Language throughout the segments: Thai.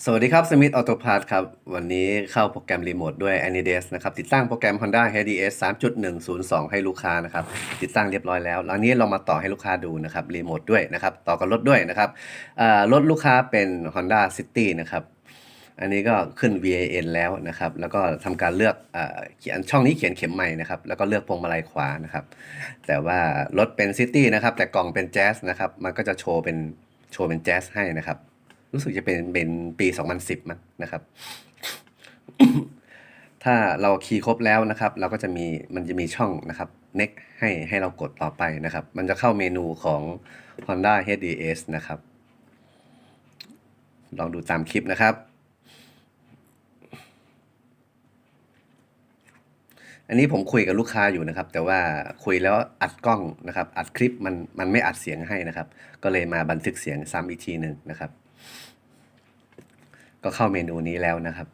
สวัสดีครับสมิธออโตพาร์ครับ วันนี้เข้าโปรแกรมรีโมทด้วย Anides นะครับ ติดตั้งโปรแกรม Honda HDS 3.102 ให้ลูกค้านะครับ ติดตั้งเรียบร้อยแล้ว แล้วอันนี้เรามาต่อให้ลูกค้าดูนะครับรีโมทด้วยนะครับ ต่อกับรถด้วยนะครับรถลูกค้าเป็น Honda City นะครับอันนี้ก็ขึ้น VAN แล้วนะครับ แล้วก็ทำการเลือกเขียนช่องนี้เขียนเข็มใหม่นะครับ แล้วก็เลือกพวงมาลัยขวานะครับ แต่ว่ารถเป็น City นะครับ แต่กล่องเป็น Jazz นะครับ มันก็จะโชว์เป็นโชว์เป็น Jazz ให้นะครับ รู้สึกจะเป็นเป็นปี 2010 มั้งนะครับ ถ้าเราคีย์ครบแล้วนะครับ เราก็จะมีมันจะมีช่องนะครับ next ให้ให้เรากดต่อไปนะครับ มันจะเข้าเมนูของ Honda HDS นะครับ ลองดูตามคลิปนะครับ อันนี้ผมคุยกับลูกค้าอยู่นะครับ แต่ว่าคุยแล้วอัดกล้องนะครับ อัดคลิปมันมันไม่อัดเสียงให้นะครับ ก็เลยมาบันทึกเสียงซ้ำอีกทีหนึ่งนะครับ ก็เข้าเมนูนี้แล้วนะครับ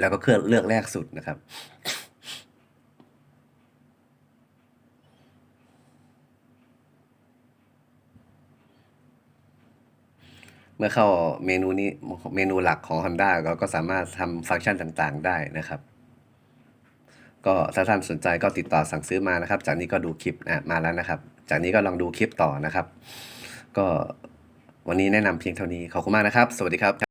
แล้วก็เคลือกเลือกแรกสุดนะครับ เมื่อเข้าเมนูนี้เมนูหลักของ Honda เราก็สามารถทำฟังก์ชันต่างๆ ได้นะครับ ก็ถ้าท่านสนใจก็ติดต่อสั่งซื้อมานะครับ จากนี้ก็ดูคลิปอะมาแล้วนะครับ จากนี้ก็ลองดูคลิปต่อนะครับ ก็วันนี้แนะนำเพียงเท่านี้ขอบคุณมากนะครับ สวัสดีครับ